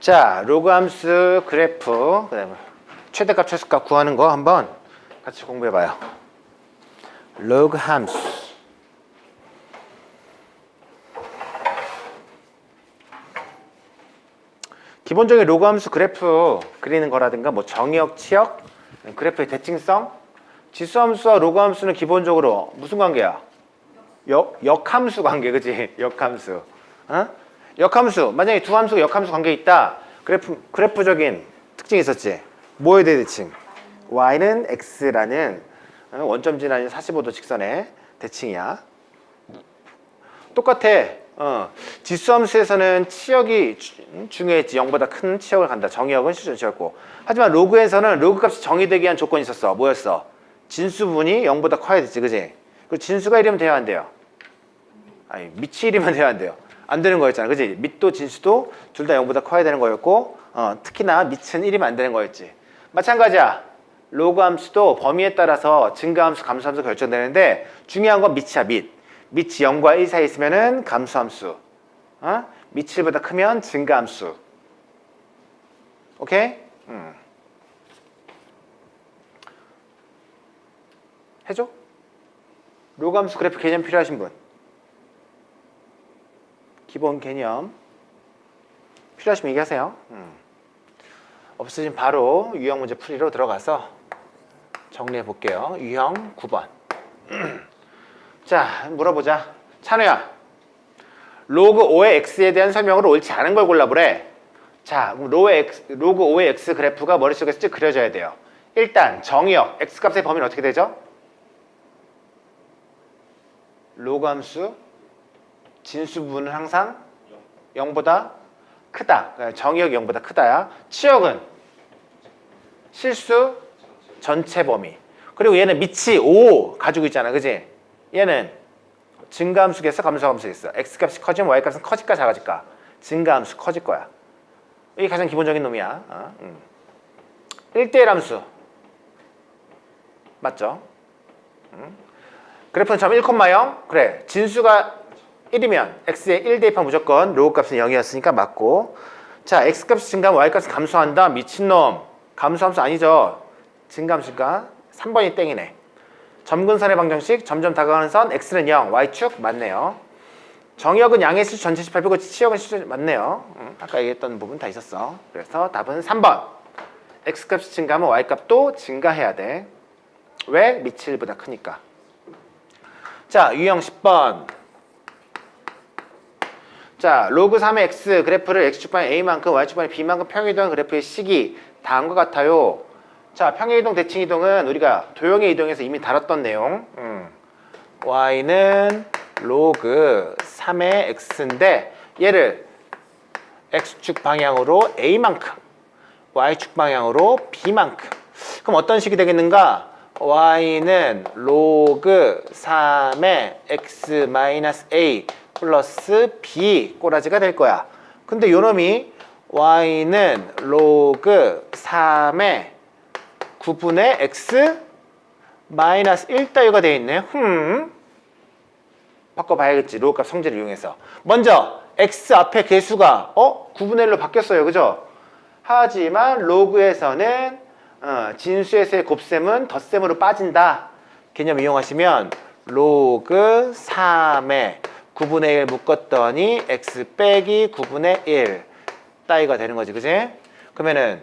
자, 로그 함수 그래프, 그다음에 최대값 최소값 구하는 거 한번 같이 공부해 봐요. 로그 함수. 기본적인 로그 함수 그래프 그리는 거라든가 뭐 정의역, 치역, 그래프의 대칭성, 지수 함수와 로그 함수는 기본적으로 무슨 관계야? 역, 역함수 관계, 그지? 역함수. 어? 역함수. 만약에 두 함수가 역함수 관계에 있다. 그래프, 그래프적인 특징이 있었지. 뭐에 대해 대칭? y는 x라는 어, 원점진 아닌 45도 직선의 대칭이야. 똑같아. 어, 지수함수에서는 치역이 주- 음, 중요했지. 0보다 큰 치역을 간다. 정의역은 실존치였고. 하지만 로그에서는 로그 값이 정의되기 위한 조건이 있었어. 뭐였어? 진수분이 0보다 커야 됐지. 그지? 그 진수가 1이면 돼야 안 돼요. 아니, 밑이 1이면 돼야 안 돼요. 안 되는 거였잖아. 그지? 밑도 진수도 둘 다 0보다 커야 되는 거였고, 어, 특히나 밑은 1이면 안 되는 거였지. 마찬가지야. 로그 함수도 범위에 따라서 증가함수, 감소함수 결정되는데 중요한 건 밑이야, 밑. 밑이 0과 1 사이에 있으면은 감소함수. 어? 밑이 1보다 크면 증가함수. 오케이? 음. 해줘? 로그 함수 그래프 개념 필요하신 분? 기본 개념 필요하시면 얘기하세요. 음. 없으시면 바로 유형 문제 풀이로 들어가서 정리해 볼게요. 유형 9번. 자, 물어보자. 찬우야. 로그 5의 x에 대한 설명으로 옳지 않은 걸 골라 보래. 자, 그럼 로그, x, 로그 5의 x 그래프가 머릿속에 쭉 그려져야 돼요. 일단 정의역 x 값의 범위는 어떻게 되죠? 로그 함수 진수 부분은 항상 0 보다 크다. 그러니까 정의역이 0보다 크다야. 치역은 실수 전체 범위. 그리고 얘는 밑이 5 가지고 있잖아. 그지? 얘는 증가함수겠어? 감소함수겠어? x값이 커지면 y값은 커질까 작아질까? 증가함수 커질 거야. 이게 가장 기본적인 놈이야. 어? 음. 1대1 함수. 맞죠? 음. 그래프는 점 1,0 그래 진수가 1이면 x의 1 대입하면 무조건 로우 값은 0이었으니까 맞고. 자 x값이 증가하면 y값이 감소한다. 미친놈. 감소함수 아니죠. 증가함수니까 3번이 땡이네. 점근선의 방정식 점점 다가가는 선 x는 0 y축 맞네요. 정역은 양의 수 전체 18이고 치역은 실수 맞네요. 음, 아까 얘기했던 부분 다 있었어. 그래서 답은 3번. x값이 증가하면 y값도 증가해야 돼. 왜? 1보다 크니까. 자, 유형 10번. 자, 로그 3의 x 그래프를 x축 방에 a만큼 y축 방에 b만큼 평행이동한 그래프의 식이 다음과 같아요. 자, 평행이동 대칭이동은 우리가 도형의 이동에서 이미 다뤘던 내용. 음. y는 로그 3의 x인데 얘를 x축 방향으로 a만큼 y축 방향으로 b만큼 그럼 어떤 식이 되겠는가? y는 로그 3의 x 마이너스 a 플러스 b 꼬라지가 될 거야. 근데 요놈이 y는 로그 3의 9분의 x 마이너스 1 따위가 돼 있네. 흠. 바꿔봐야겠지. 로그 값 성질을 이용해서. 먼저 x 앞에 개수가 어? 9분의 1로 바뀌었어요. 그죠? 하지만 로그에서는 어, 진수에서의 곱셈은 덧셈으로 빠진다. 개념 이용하시면 로그 3에 9분의 1 묶었더니 x 빼기 9분의 1 따위가 되는 거지. 그지? 그러면은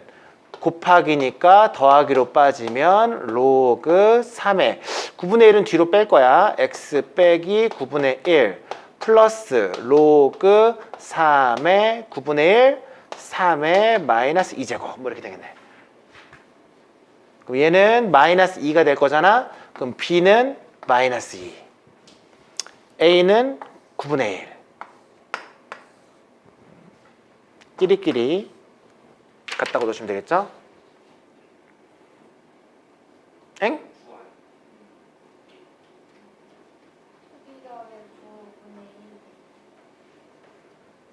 곱하기니까 더하기로 빠지면 로그 3에 9분의 1은 뒤로 뺄 거야. x 빼기 9분의 1 플러스 로그 3의 9분의 1 3의 마이너스 2제곱 뭐 이렇게 되겠네. 그럼 얘는 마이너스 2가 될 거잖아. 그럼 b는 마이너스 2. a는 9분의 1. 끼리끼리 같다고 놓으시면 되겠죠? 엥?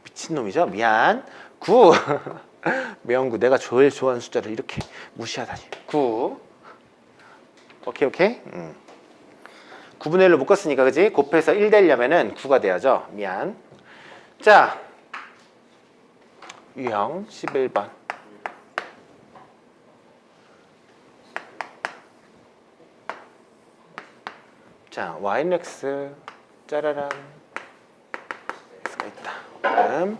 미친놈이죠? 미안. 9. 명구 내가 제일 좋아하는 숫자를 이렇게 무시하다니. 9. 오케이 오케이. 음. 9분의 1로 묶었으니까 그지? 곱해서 1 되려면은 9가 돼야죠. 미안. 자. 유형 11번. 자, y는 x 짜라란 x가 있다. 다음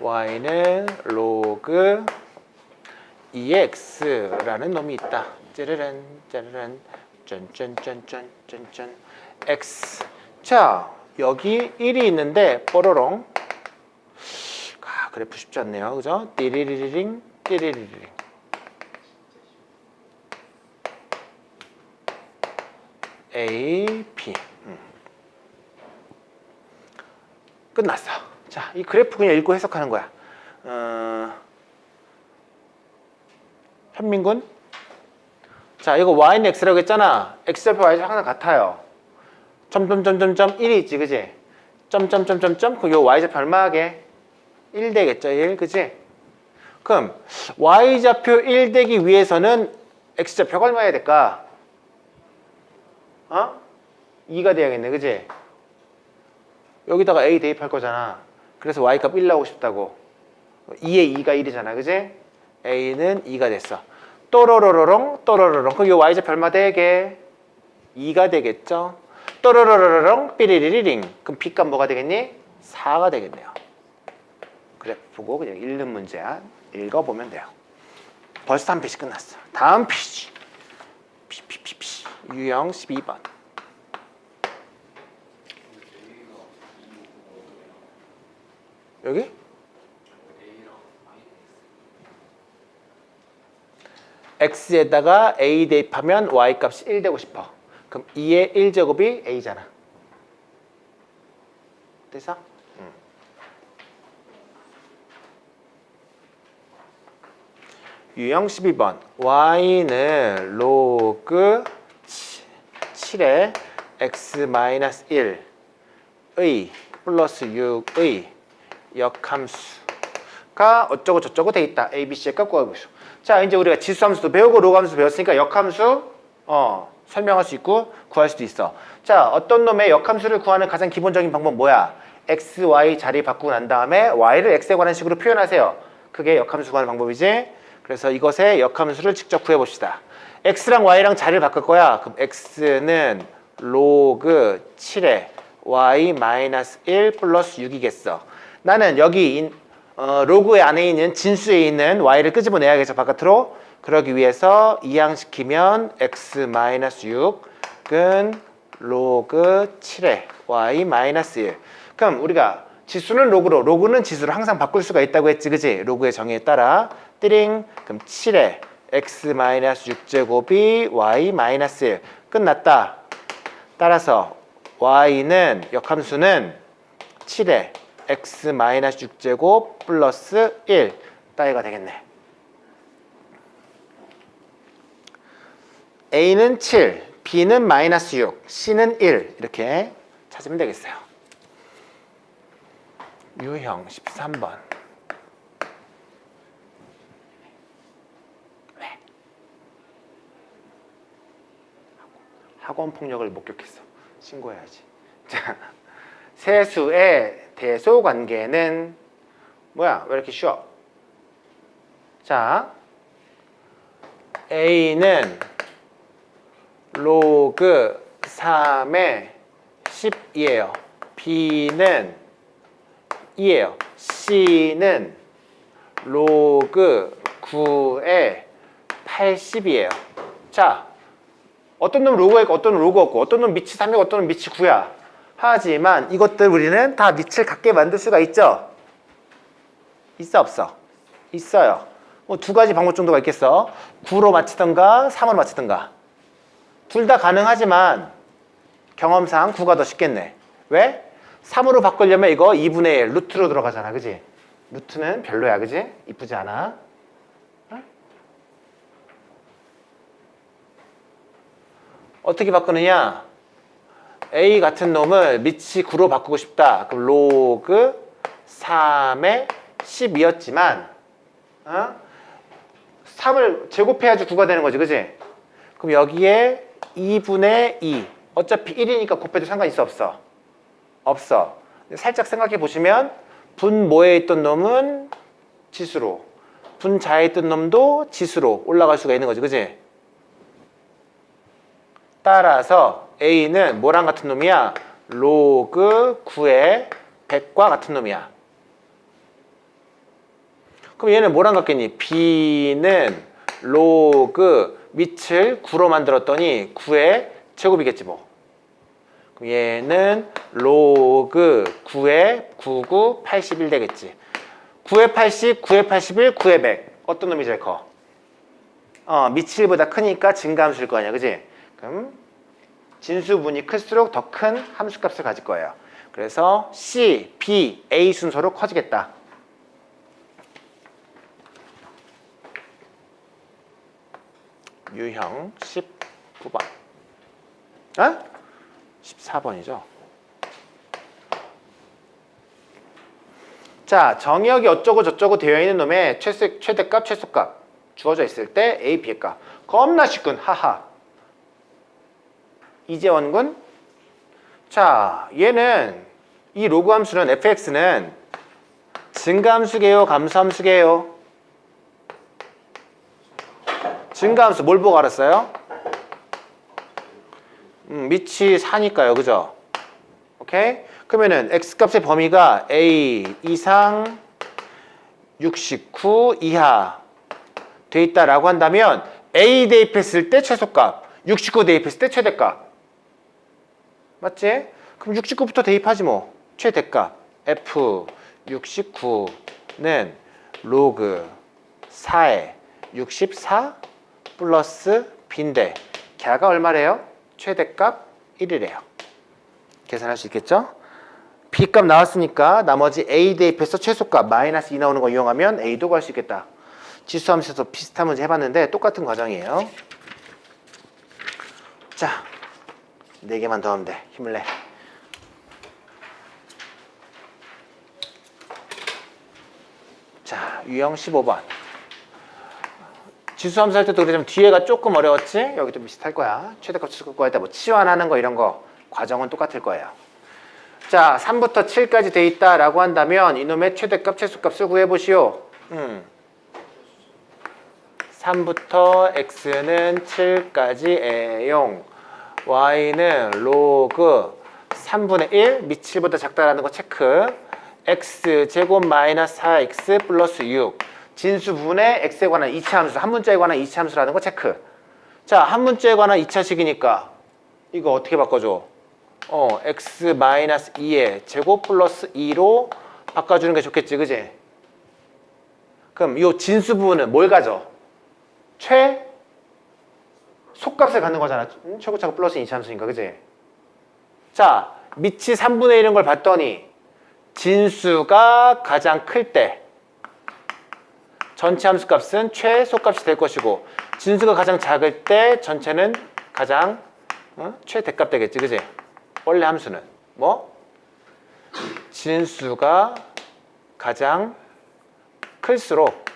y는 로그 2x라는 놈이 있다. 짜라란 짜라란 짠짠짠짠짠짠 x 자 여기 1이 있는데 뽀로롱 아, 그래프 쉽지 않네요. 그죠? 띠리리리링 띠리리리링 A, B 음. 끝났어. 자, 이 그래프 그냥 읽고 해석하는 거야. 어... 현민군 자, 이거 y는 x라고 했잖아. x좌표 y좌표 항상 같아요. 점점점점점 1이 있지, 그지? 점점점점점 그요 y좌표 얼마하게? 1 되겠죠, 1, 그지? 그럼 y좌표 1 되기 위해서는 x좌표가 얼마여야 될까? 어? 2가 돼야겠네, 그지? 여기다가 a 대입할 거잖아. 그래서 y값 1 나오고 싶다고. 2에 2가 1이잖아, 그지? a는 2가 됐어. 또로로로롱 또로로롱 그럼 요 y좌표 얼마 되게? 2가 되겠죠? 또로로로롱 삐리리리링 그럼 b값 뭐가 되겠니? 4가 되겠네요. 그래 보고 그냥 읽는 문제야. 읽어보면 돼요. 벌써 한 페이지 끝났어. 다음 페이지. 피피피피 유형 12번. 여기? X에다가 a 대입하면 y 값이 1 되고 싶어. 그럼 2의 1제곱이 a잖아. 됐어? 응. 유형 12번 y는 로그 7의 x-1의 플러스 6의 역함수가 어쩌고 저쩌고 돼 있다. a, b, c의 값 구하고있어. 자 이제 우리가 지수함수도 배우고 로그함수 배웠으니까 역함수 어, 설명할 수 있고 구할 수도 있어. 자 어떤 놈의 역함수를 구하는 가장 기본적인 방법 뭐야? x, y 자리 바꾸고 난 다음에 y를 x에 관한 식으로 표현하세요. 그게 역함수 구하는 방법이지. 그래서 이것의 역함수를 직접 구해봅시다. x랑 y랑 자리를 바꿀 거야. 그럼 x는 로그 7에 y 마이너스 1 플러스 6이겠어. 나는 여기 인, 어, 로그 안에 있는 진수에 있는 y를 끄집어내야겠죠 바깥으로. 그러기 위해서 이항시키면 x 마이너스 6은 로그 7에 y 마이너스 1. 그럼 우리가 지수는 로그로, 로그는 지수로 항상 바꿀 수가 있다고 했지, 그지? 로그의 정의에 따라. 띠링. 그럼 7에 x 마이너스 6제곱이 y 마이너스 1. 끝났다. 따라서 y는 역함수는 7에 x 마이너스 6제곱 플러스 1 따위가 되겠네. a는 7, b는 마이너스 6, c는 1 이렇게 찾으면 되겠어요. 유형 13번. 왜? 학원 폭력을 목격했어. 신고해야지. 자, 세수의 대소 관계는 뭐야? 왜 이렇게 쉬워? 자, a는 로그 3의 10이에요. b는 2예요. c는 로그 9의 80이에요. 자, 어떤 놈 로그가 있고 어떤 놈 로그 없고 어떤 놈 미치 3이고 어떤 놈 미치 9야. 하지만 이것들 우리는 다 밑을 같게 만들 수가 있죠. 있어 없어? 있어요. 뭐 두 가지 방법 정도가 있겠어. 9로 맞히던가 3으로 맞히던가. 둘 다 가능하지만 경험상 9가 더 쉽겠네. 왜? 3으로 바꾸려면 이거 2분의 1 루트로 들어가잖아. 그지? 루트는 별로야. 그지? 이쁘지 않아. 어? 어떻게 바꾸느냐? A 같은 놈을 밑이 9로 바꾸고 싶다. 그럼 로그 3의 12였지만 어? 3을 제곱해야지 9가 되는 거지. 그지? 그럼 여기에 2분의 2 어차피 1이니까 곱해도 상관 있어 없어? 없어. 살짝 생각해 보시면 분모에 있던 놈은 지수로 분자에 있던 놈도 지수로 올라갈 수가 있는 거지 그지? 따라서 A는 뭐랑 같은 놈이야? 로그 9의 100과 같은 놈이야 그럼 얘는 뭐랑 같겠니? B는 로그 밑을 9로 만들었더니 9의 제곱이겠지 뭐 그럼 얘는 로그 9의 99, 81 되겠지. 9의 80, 9의 81, 9의 100. 어떤 놈이 제일 커? 어, 미칠보다 크니까 증가함수일 거 아니야. 그지? 그럼 진수분이 클수록 더 큰 함수값을 가질 거예요. 그래서 C, B, A 순서로 커지겠다. 유형 19번. 어? 14번이죠. 자, 정의역이 어쩌고 저쩌고 되어 있는 놈의 최대, 최대값, 최소값 주어져 있을 때 A, B의 값. 겁나 쉽군. 하하. 이재원 군. 자, 얘는 이 로그 함수는 fx는 증가함수게요, 감소함수게요? 증가함수 뭘 보고 알았어요? 음, 밑이 4니까요. 그죠? 오케이? 그러면은 x값의 범위가 a 이상 69 이하 돼 있다라고 한다면 a 대입했을 때 최소값, 69 대입했을 때 최대값. 맞지? 그럼 69부터 대입하지 뭐. 최대값 f 69는 로그 4에 64 플러스 b인데 걔가 얼마래요? 최대값 1이래요. 계산할 수 있겠죠? B값 나왔으니까 나머지 A 대입해서 최소값 마이너스 2 나오는 거 이용하면 A도 구할 수 있겠다. 지수함수에서 비슷한 문제 해봤는데 똑같은 과정이에요. 자, 4개만 더 하면 돼. 힘을 내. 자, 유형 15번. 지수 함수 할 때도 그러지만 뒤에가 조금 어려웠지? 여기도 비슷할 거야. 최대값 최소값 구할 때 뭐 치환하는 거 이런 거 과정은 똑같을 거예요. 자, 3부터 7까지 돼 있다라고 한다면 이놈의 최대값 최소값을 구해 보시오. 음. 3부터 x는 7까지 애용 y는 로그 3분의 1밑 7보다 작다라는 거 체크. x 제곱 마이너스 4x 플러스 6 진수분의 x에 관한 2차 함수 한 문자에 관한 2차 함수라는 거 체크. 자 한 문자에 관한 2차식이니까 이거 어떻게 바꿔줘? 어 x 마이너스 2의 제곱 플러스 2로 바꿔주는 게 좋겠지 그지? 그럼 이 진수분은 뭘 가져? 최 속값을 갖는 거잖아. 응? 최고차가 플러스 2차 함수니까, 그지? 자, 밑이 3분의 1인 걸 봤더니 진수가 가장 클 때 전체 함수 값은 최소값이 될 것이고 진수가 가장 작을 때 전체는 가장 어? 최대값 되겠지, 그지? 원래 함수는 뭐? 진수가 가장 클수록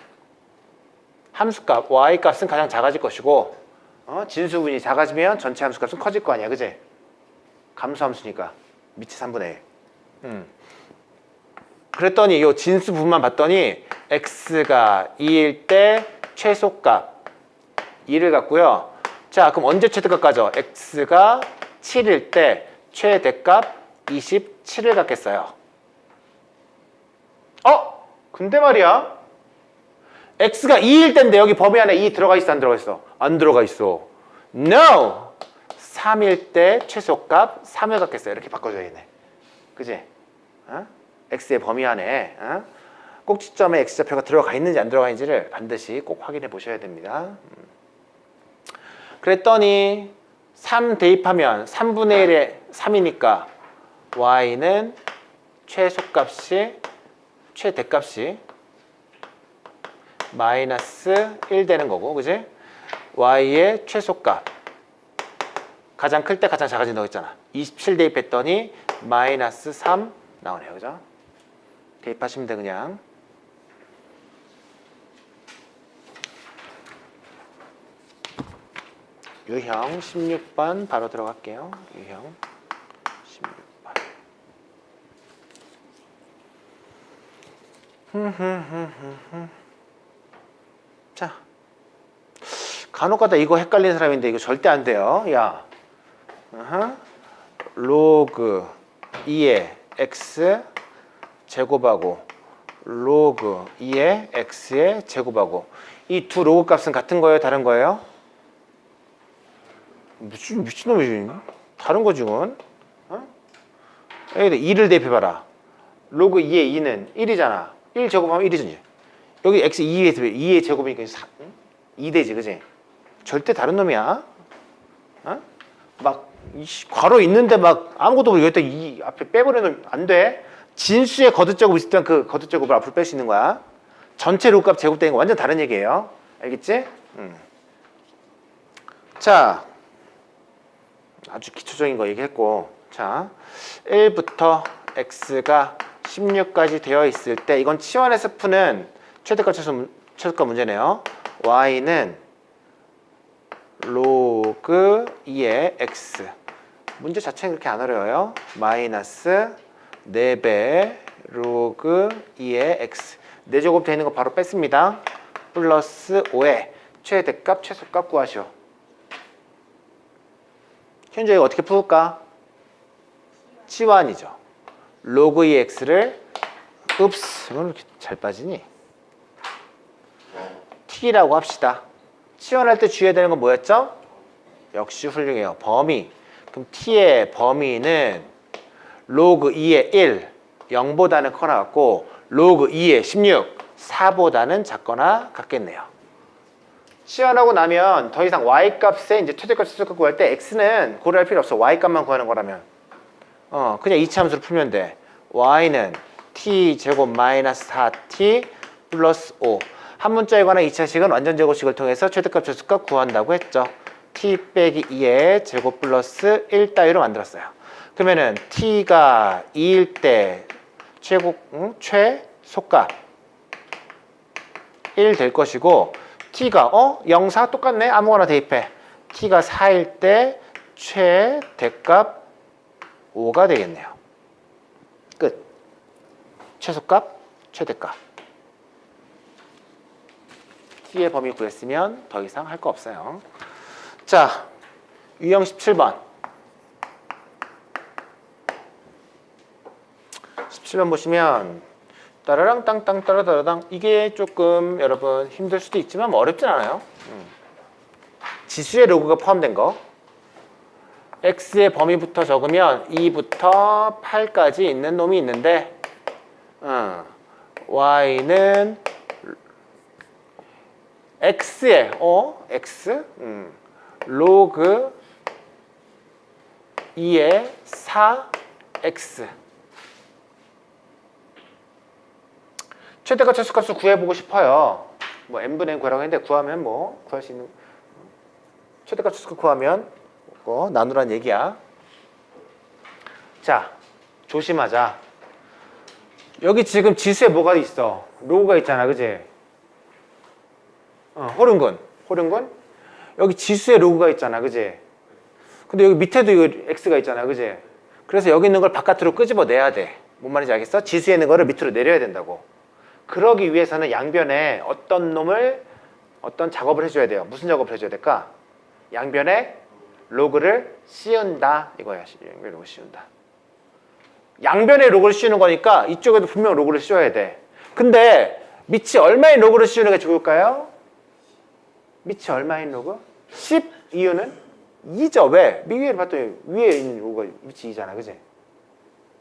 함수값 y값은 가장 작아질 것이고 어? 진수분이 작아지면 전체 함수값은 커질 거 아니야 그지? 감수함수니까 밑이 3분의 1 음. 그랬더니 이 진수분만 봤더니 x가 2일 때 최소값 2를 갖고요 자 그럼 언제 최대값 가죠? x가 7일 때 최대값 27을 갖겠어요 어? 근데 말이야 x가 2일 때인데 여기 범위 안에 2 들어가 있어 안 들어가 있어? 안 들어가 있어. No. 3일 때 최소값 3을 갖겠어요. 이렇게 바꿔줘야겠네. 그지? 어? x의 범위 안에 어? 꼭지점에 x좌표가 들어가 있는지 안 들어가 있는지를 반드시 꼭 확인해 보셔야 됩니다. 음. 그랬더니 3 대입하면 3분의 1에 3이니까 y는 최소값이 최대값이 마이너스 1 되는 거고 그지? Y의 최소값. 가장 클 때 가장 작아진다고 했잖아. 27 대입했더니 마이너스 3 나오네요. 그죠? 대입하시면 돼 그냥. 유형 16번 바로 들어갈게요. 유형 16번 자, 간혹가다 이거 헷갈리는 사람인데 이거 절대 안 돼요. 야. 로그 2의 x 제곱하고 로그 2의 x의 제곱하고 이 두 로그 값은 같은 거예요? 다른 거예요? 미친 미친놈이지. 다른 거지 이건. 어? 여기다 2를 대입해봐라. 로그 2의 2는 1이잖아. 1 제곱하면 1이지. 여기 x 2의 2의 제곱이니까 4, 2대지, 그지? 절대 다른 놈이야. 어? 막 괄호 있는데 막 아무것도 모르고 여기다 이 앞에 빼버리면 안 돼. 진수의 거듭 제곱 있을 땐 그 거듭 제곱을 앞으로 뺄 수 있는 거야. 전체 로값 제곱되는 거 완전 다른 얘기예요. 알겠지? 음. 자, 아주 기초적인 거 얘기했고, 자, 1부터 x가 16까지 되어 있을 때 이건 치환해서 푸는 최대값 최소 문- 최소값 문제네요. y는 로그 2의 x 문제 자체는 그렇게 안 어려워요. 마이너스 4배 로그 2의 x 4제곱 되어 있는 거 바로 뺐습니다. 플러스 5의 최대값 최소값 구하시오. 현재 이거 어떻게 풀까? 치환이죠. 로그 2 x를 읍스 이건 왜 이렇게 잘 빠지니? t라고 합시다. 치환할 때 주의해야 되는 건 뭐였죠? 역시 훌륭해요. 범위. 그럼 t의 범위는 로그 2의 1, 0보다는 커나 같고 로그 2의 16, 4보다는 작거나 같겠네요. 치환하고 나면 더 이상 y 값에 이제 최대값 최소값 구할 때 x는 고려할 필요 없어. y 값만 구하는 거라면. 어, 그냥 이차함수로 풀면 돼. y는 t 제곱 마이너스 4t 플러스 5. 한 문자에 관한 2차식은 완전 제곱식을 통해서 최대값 최소값 구한다고 했죠. t 빼기 2의 제곱 플러스 1 따위로 만들었어요. 그러면은 t가 2일 때 최고 응? 최소값 1 될 것이고 t가 어 0, 4 똑같네 아무거나 대입해. t가 4일 때 최대값 5가 되겠네요. 끝. 최소값, 최대값. T의 범위 구했으면 더 이상 할 거 없어요. 자, 유형 17번. 17번 보시면 따라랑 땅땅 따라따라당 이게 조금 여러분 힘들 수도 있지만 뭐 어렵진 않아요. 음. 지수의 로그가 포함된 거. x의 범위부터 적으면 2부터 8까지 있는 놈이 있는데 어, y는 x의 어 x 음, 로그 2의 4x 최대값 최소값을 구해보고 싶어요. 뭐 n분의 n 구하라고 했는데 구하면 뭐 구할 수 있는 최대값 최소값 구하면 뭐 나누란 얘기야. 자 조심하자. 여기 지금 지수에 뭐가 있어? 로그가 있잖아, 그지? 어, 호른군, 호른군. 여기 지수에 로그가 있잖아, 그지? 근데 여기 밑에도 이거 x가 있잖아, 그지? 그래서 여기 있는 걸 바깥으로 끄집어 내야 돼. 뭔 말인지 알겠어? 지수에 있는 거를 밑으로 내려야 된다고. 그러기 위해서는 양변에 어떤 놈을 어떤 작업을 해줘야 돼요. 무슨 작업을 해줘야 될까? 양변에 로그를 씌운다 이거야. 양변에 로그 씌운다. 양변에 로그를 씌우는 거니까 이쪽에도 분명 로그를 씌워야 돼. 근데 밑이 얼마인 로그를 씌우는 게 좋을까요? 밑이 얼마인 로그? 10 이유는 2죠. 왜? 위에 봤더니 위에 있는 로그가 밑이 2잖아. 그지?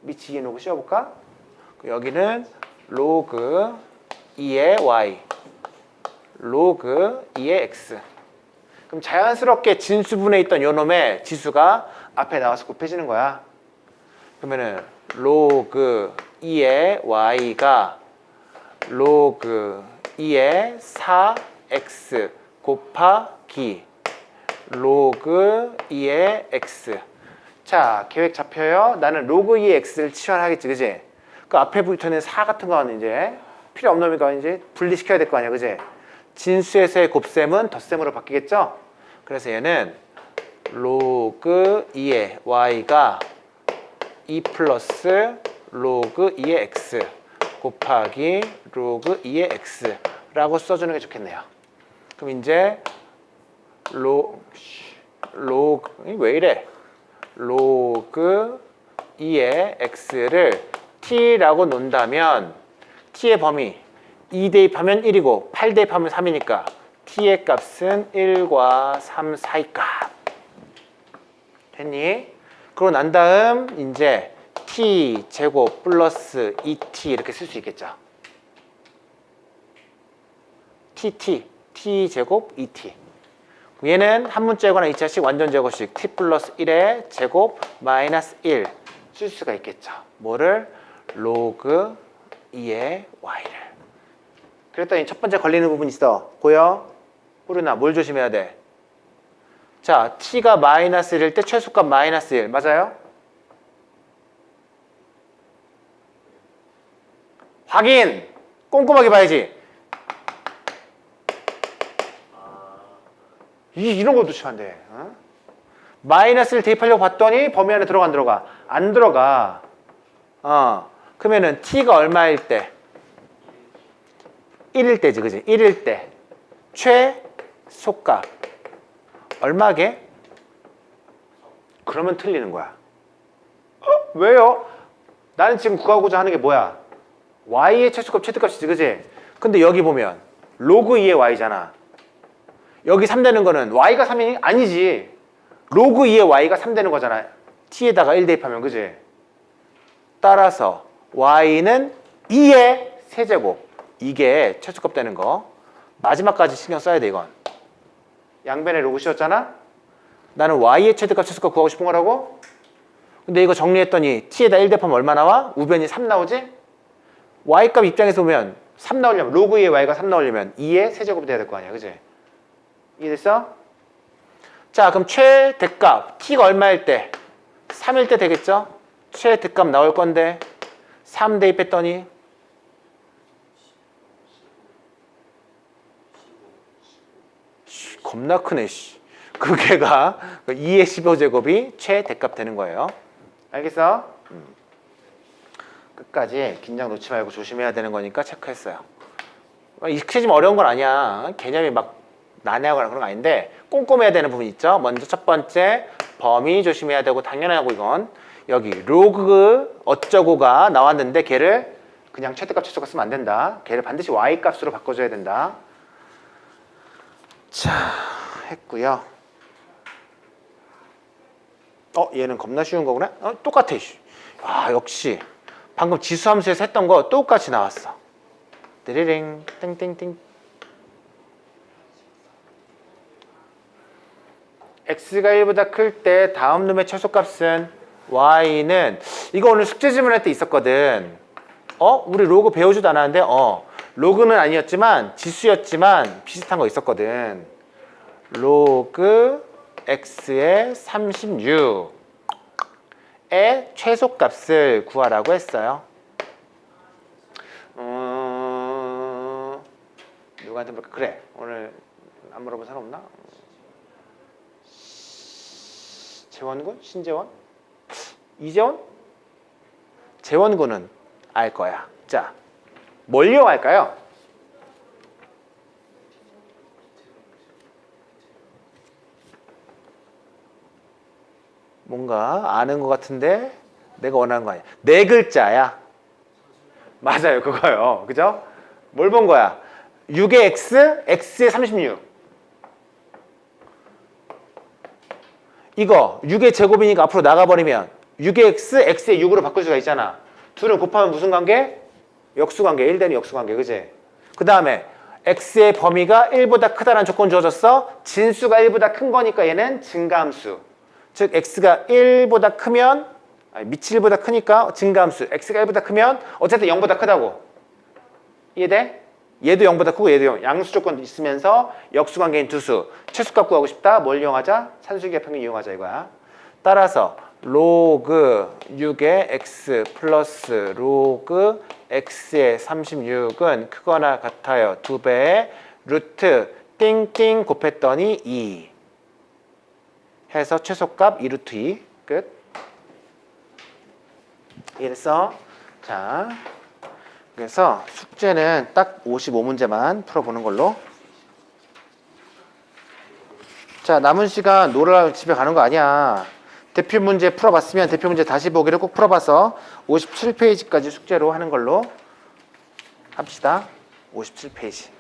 밑이 2인 로그 씌워볼까? 여기는 로그 2의 y 로그 2의 x 그럼 자연스럽게 진수분에 있던 요 놈의 지수가 앞에 나와서 곱해지는 거야 그러면은 로그 2의 y가 로그 2의 4x 곱하기 로그 2의 x. 자 계획 잡혀요. 나는 로그 2의 x를 치환하겠지 그지? 그 앞에 붙어 있는 4 같은 거는 이제 필요 없는 놈이니까 이제 분리시켜야 될 거 아니야 그지? 진수에서의 곱셈은 덧셈으로 바뀌겠죠? 그래서 얘는 로그 2의 y가 2 플러스 로그 2의 x 곱하기 로그 2의 x라고 써주는 게 좋겠네요. 그럼 이제 로 로그 이왜 이래? 로그 2의 x를 t라고 놓는다면 t의 범위 2 대입하면 1이고 8 대입하면 3이니까 t의 값은 1과 3 사이 값 됐니? 그러고 난 다음 이제 t 제곱 플러스 2t 이렇게 쓸 수 있겠죠 tt t 제곱 2t 얘는 한 문자거나 2차씩 완전 제곱식 t 플러스 1의 제곱 마이너스 1 쓸 수가 있겠죠. 뭐를? 로그 2의 y를. 그랬더니 첫 번째 걸리는 부분 있어. 보여? 호르나 뭘 조심해야 돼? 자, t가 마이너스 1일 때 최소값 마이너스 1 맞아요? 확인! 꼼꼼하게 봐야지. 이, 이런 것도 치면 안 돼. 어? 마이너스를 대입하려고 봤더니 범위 안에 들어가 안 들어가? 안 들어가. 어. 그러면은 t가 얼마일 때? 1일 때지, 그지? 1일 때. 최소값. 얼마게? 그러면 틀리는 거야. 어? 왜요? 나는 지금 구하고자 하는 게 뭐야? y의 최소값, 최대값이지, 그지? 근데 여기 보면 로그 2의 y잖아. 여기 3 되는 거는 y가 3이 아니지. 로그 2의 y가 3 되는 거잖아. t에다가 1 대입하면 그지? 따라서 y는 2의 세제곱. 이게 최소값 되는 거. 마지막까지 신경 써야 돼 이건. 양변에 로그 씌웠잖아. 나는 y의 최대값 최소값 구하고 싶은 거라고? 근데 이거 정리했더니 t에다 1 대입하면 얼마 나와? 우변이 3 나오지? y값 입장에서 보면 3 나오려면 로그 2의 y가 3 나오려면 2의 세제곱이 돼야 될 거 아니야. 그지? 이해됐어? 자 그럼 최대값 t가 얼마일 때? 3일 때 되겠죠? 최대값 나올 건데 3 대입했더니 씨, 겁나 크네 씨. 그게가 2의 15제곱이 최대값 되는 거예요 알겠어? 음. 끝까지 긴장 놓지 말고 조심해야 되는 거니까 체크했어요 익숙해지면 어려운 건 아니야 개념이 막 난해하거나 그런 거 아닌데 꼼꼼해야 되는 부분 있죠. 먼저 첫 번째 범위 조심해야 되고 당연하고 이건 여기 로그 어쩌고가 나왔는데 걔를 그냥 최대값 최소값 쓰면 안 된다. 걔를 반드시 y 값으로 바꿔줘야 된다. 자 했고요. 어 얘는 겁나 쉬운 거구나. 어 똑같아. 씨. 아 역시 방금 지수함수에서 했던 거 똑같이 나왔어. 띠리링 땡땡땡 x가 1보다 클 때 다음 놈의 최소값은 y는 이거 오늘 숙제 질문할 때 있었거든. 어? 우리 로그 배우지도 않았는데 어 로그는 아니었지만 지수였지만 비슷한 거 있었거든. 로그 x의 36의 최소값을 구하라고 했어요. 음, 누구한테 물어볼까? 그래 오늘 안 물어본 사람 없나? 재원군? 신재원? 이재원? 재원군은 알 거야. 자, 뭘 이용할까요? 뭔가 아는 것 같은데 내가 원하는 거 아니야. 네 글자야. 맞아요, 그거요. 그죠? 뭘 본 거야? 6의 x, x의 36. 이거 6의 제곱이니까 앞으로 나가버리면 6의 x, x의 6으로 바꿀 수가 있잖아. 둘을 곱하면 무슨 관계? 역수관계, 1 대는 역수관계, 그지? 그 다음에 x의 범위가 1보다 크다는 조건 주어졌어. 진수가 1보다 큰 거니까 얘는 증가함수. 즉 x가 1보다 크면 아니, 밑이 1보다 크니까 증가함수. x가 1보다 크면 어쨌든 0보다 크다고. 이해돼? 얘도 0보다 크고 얘도 0. 양수 조건 있으면서 역수관계인 두 수. 최소값 구하고 싶다. 뭘 이용하자? 산술기의 평균 이용하자 이거야. 따라서 로그 6의 x 플러스 로그 x의 36은 크거나 같아요. 두 배의 루트 띵띵 곱했더니 2 해서 최소값 2루트 2 끝. 이해됐어? 자, 그래서 숙제는 딱 55문제만 풀어보는 걸로. 자, 남은 시간 놀아 집에 가는 거 아니야. 대표 문제 풀어봤으면 대표 문제 다시 보기를 꼭 풀어봐서 57페이지까지 숙제로 하는 걸로 합시다. 57페이지.